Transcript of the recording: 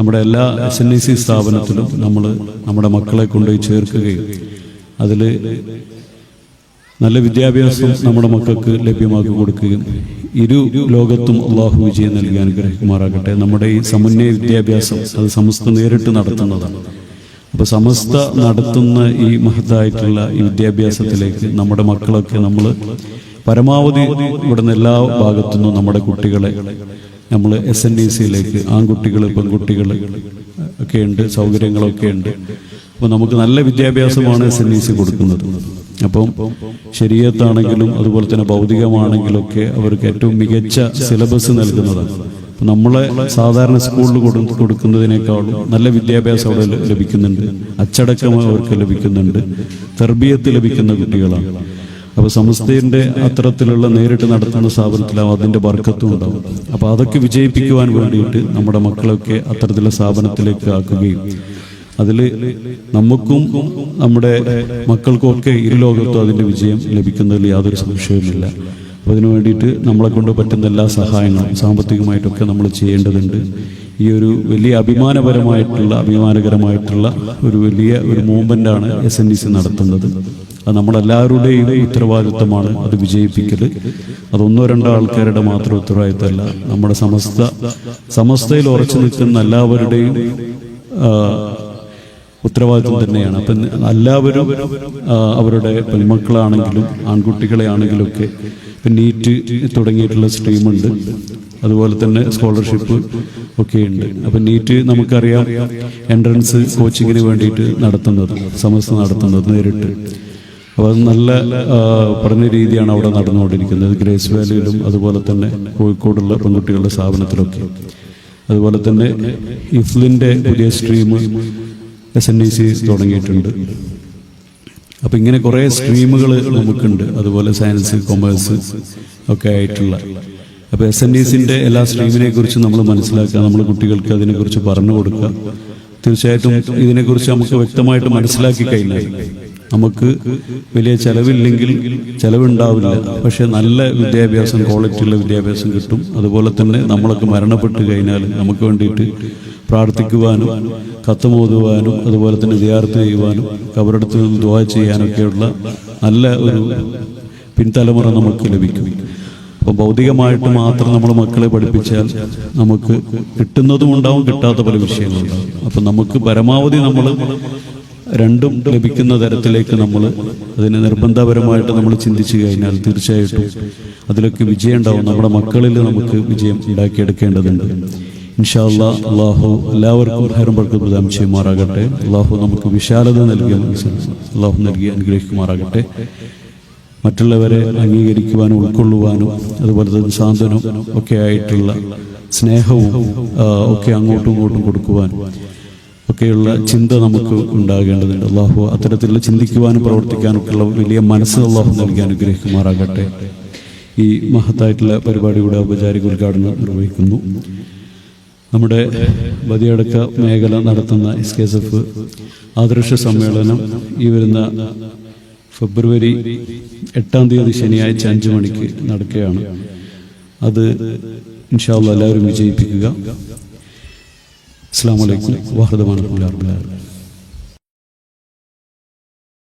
നമ്മുടെ എല്ലാ S N I C സ്ഥാപനത്തിലും നമ്മൾ നമ്മുടെ മക്കളെ കൊണ്ടുപോയി ചേർക്കുകയും അതിൽ നല്ല വിദ്യാഭ്യാസം നമ്മുടെ മക്കൾക്ക് ലഭ്യമാക്കി കൊടുക്കുകയും ഇരു ലോകത്തും അള്ളാഹു വിജയം നൽകി അനുഗ്രഹിക്കുമാറാകട്ടെ. നമ്മുടെ ഈ സമന്വയ വിദ്യാഭ്യാസം അത് സമസ്ത നേരിട്ട് നടത്തുന്നതാണ്. അപ്പൊ സമസ്ത നടത്തുന്ന ഈ മഹത്തായിട്ടുള്ള ഈ വിദ്യാഭ്യാസത്തിലേക്ക് നമ്മുടെ മക്കളൊക്കെ നമ്മൾ പരമാവധി ഇവിടുന്ന് എല്ലാ ഭാഗത്തുനിന്നും നമ്മുടെ കുട്ടികളെ നമ്മൾ എസ് എൻ ഡി സിയിലേക്ക് ആൺകുട്ടികൾ പെൺകുട്ടികൾ ഒക്കെ ഉണ്ട് സൗകര്യങ്ങളൊക്കെ ഉണ്ട്. അപ്പോൾ നമുക്ക് നല്ല വിദ്യാഭ്യാസമാണ് എസ് എൻ ഡി സി കൊടുക്കുന്നത്. അപ്പം ശരീരത്താണെങ്കിലും അതുപോലെ തന്നെ ഭൗതികമാണെങ്കിലും ഒക്കെ അവർക്ക് ഏറ്റവും മികച്ച സിലബസ് നൽകുന്നതാണ്. നമ്മളെ സാധാരണ സ്കൂളിൽ കൊടു കൊടുക്കുന്നതിനേക്കാളും നല്ല വിദ്യാഭ്യാസം അവിടെ ലഭിക്കുന്നുണ്ട്. അച്ചടക്കം അവർക്ക് ലഭിക്കുന്നുണ്ട്. തെർബിയത്ത് ലഭിക്കുന്ന കുട്ടികളാണ്. അപ്പോൾ സമസ്തയുടെ അത്തരത്തിലുള്ള നേരിട്ട് നടത്തുന്ന സ്ഥാപനത്തിലാവും അതിന്റെ ബർക്കത്തും ഉണ്ടാവും. അപ്പോൾ അതൊക്കെ വിജയിപ്പിക്കുവാൻ വേണ്ടിയിട്ട് നമ്മുടെ മക്കളൊക്കെ അത്തരത്തിലുള്ള സ്ഥാപനത്തിലേക്ക് ആക്കുകയും അതിൽ നമുക്കും നമ്മുടെ മക്കൾക്കും ഒക്കെ ഇരു ലോകത്തും അതിന്റെ വിജയം ലഭിക്കുന്നതിൽ യാതൊരു സംശയവുമില്ല. അപ്പോൾ അതിനു വേണ്ടിയിട്ട് നമ്മളെ കൊണ്ട് പറ്റുന്ന എല്ലാ സഹായങ്ങളും സാമ്പത്തികമായിട്ടൊക്കെ നമ്മൾ ചെയ്യേണ്ടതുണ്ട്. ഈ ഒരു വലിയ അഭിമാനപരമായിട്ടുള്ള അഭിമാനകരമായിട്ടുള്ള ഒരു വലിയ ഒരു മൂവ്മെന്റാണ് എസ് എൻ ഡി സി നടത്തുന്നത്. അത് നമ്മളെല്ലാവരുടെയും ഉത്തരവാദിത്തമാണ് അത് വിജയിപ്പിക്കൽ അതൊന്നോ രണ്ടോ ആൾക്കാരുടെ മാത്രം ഉത്തരവാദിത്തമല്ല. നമ്മുടെ സമസ്ത സമസ്തയിൽ ഉറച്ചു നിൽക്കുന്ന എല്ലാവരുടെയും ഉത്തരവാദിത്വം തന്നെയാണ്. അപ്പം എല്ലാവരും അവരുടെ പെൺമക്കളാണെങ്കിലും ആൺകുട്ടികളെ ആണെങ്കിലും ഒക്കെ നീറ്റ് തുടങ്ങിയിട്ടുള്ള സ്ട്രീമുണ്ട്. അതുപോലെ തന്നെ സ്കോളർഷിപ്പ് ഒക്കെ ഉണ്ട് അപ്പം നീറ്റ് നമുക്കറിയാം എൻട്രൻസ് കോച്ചിങ്ങിന് വേണ്ടിയിട്ട് നടത്തുന്നത് സമസ്ത നടത്തുന്നത് നേരിട്ട്. അപ്പോൾ അത് നല്ല പഠന രീതിയാണ് അവിടെ നടന്നുകൊണ്ടിരിക്കുന്നത്. ഗ്രേസ് വാലിയിലും അതുപോലെ തന്നെ കോഴിക്കോടുള്ള പെൺകുട്ടികളുടെ സ്ഥാപനത്തിലൊക്കെ. അതുപോലെ തന്നെ ഇഫ്ലിന്റെ പുതിയ stream S N E C തുടങ്ങിയിട്ടുണ്ട്. അപ്പം ഇങ്ങനെ കുറേ സ്ട്രീമുകൾ നമുക്കുണ്ട്. അതുപോലെ സയൻസ് കൊമേഴ്സ് ഒക്കെ ആയിട്ടുള്ള. അപ്പോൾ എസ് എൻ ഡി സിന്റെ എല്ലാ സ്ട്രീമിനെ കുറിച്ച് നമ്മൾ മനസ്സിലാക്കുക നമ്മൾ കുട്ടികൾക്ക് അതിനെക്കുറിച്ച് പറഞ്ഞു കൊടുക്കുക. തീർച്ചയായിട്ടും ഇതിനെക്കുറിച്ച് നമുക്ക് വ്യക്തമായിട്ട് മനസ്സിലാക്കി കഴിഞ്ഞാൽ നമുക്ക് വലിയ ചിലവില്ലെങ്കിൽ ചിലവുണ്ടാവില്ല. പക്ഷെ നല്ല വിദ്യാഭ്യാസം ക്വാളിറ്റിയുള്ള വിദ്യാഭ്യാസം കിട്ടും. അതുപോലെ തന്നെ നമ്മളൊക്കെ മരണപ്പെട്ട് കഴിഞ്ഞാൽ നമുക്ക് വേണ്ടിയിട്ട് പ്രാർത്ഥിക്കുവാനും കത്തുമോതുവാനും അതുപോലെ തന്നെ വിദ്യാർത്ഥി ചെയ്യുവാനും കബറടുത്ത് നിന്ന് ദ ചെയ്യാനൊക്കെയുള്ള നല്ല ഒരു പിൻതലമുറ നമുക്ക് ലഭിക്കും. അപ്പോൾ ഭൗതികമായിട്ട് മാത്രം നമ്മൾ മക്കളെ പഠിപ്പിച്ചാൽ നമുക്ക് കിട്ടുന്നതും ഉണ്ടാവും കിട്ടാത്ത പല വിഷയങ്ങളുണ്ടാവും. അപ്പം നമുക്ക് പരമാവധി നമ്മൾ രണ്ടും ലഭിക്കുന്ന തരത്തിലേക്ക് നമ്മൾ അതിനെ നിർബന്ധപരമായിട്ട് നമ്മൾ ചിന്തിച്ചു കഴിഞ്ഞാൽ തീർച്ചയായിട്ടും അതിലൊക്കെ വിജയം ഉണ്ടാവും. നമ്മുടെ മക്കളിൽ നമുക്ക് വിജയം ഉണ്ടാക്കിയെടുക്കേണ്ടതുണ്ട്. ഇൻഷാ അള്ളാഹു എല്ലാവർക്കും ഹൈറും ബർക്കത്ത് പ്രദാനം ചെയ്യുമാറാകട്ടെ. അള്ളാഹു നമുക്ക് വിശാലത നൽകിയ അള്ളാഹു നൽകി അനുഗ്രഹിക്കുമാറാകട്ടെ. മറ്റുള്ളവരെ അംഗീകരിക്കുവാനും ഉൾക്കൊള്ളുവാനും അതുപോലെ തന്നെ സാന്ത്വനം ഒക്കെ ആയിട്ടുള്ള സ്നേഹവും ഒക്കെ അങ്ങോട്ടും ഇങ്ങോട്ടും കൊടുക്കുവാനും ഒക്കെയുള്ള ചിന്ത നമുക്ക് ഉണ്ടാകേണ്ടതുണ്ട്. അള്ളാഹു അത്തരത്തിലുള്ള ചിന്തിക്കുവാനും പ്രവർത്തിക്കാനൊക്കെയുള്ള വലിയ മനസ്സ് അള്ളാഹു നൽകി അനുഗ്രഹിക്കുമാറാകട്ടെ. ഈ മഹത്തായിട്ടുള്ള പരിപാടിയുടെ ഔപചാരിക ഉദ്ഘാടനം നിർവഹിക്കുന്നു. നമ്മുടെ ബദിയടക്ക മേഖല നടത്തുന്ന എസ് കെ എസ് എഫ് ആദർശ സമ്മേളനം ഈ വരുന്ന ഫെബ്രുവരി എട്ടാം തീയതി ശനിയാഴ്ച അഞ്ചു മണിക്ക് നടക്കുകയാണ്. അത് ഇൻഷാല്ല എല്ലാവരും വിജയിപ്പിക്കുക. അസ്സാം വലൈക്കും വാഹൃദമാണ്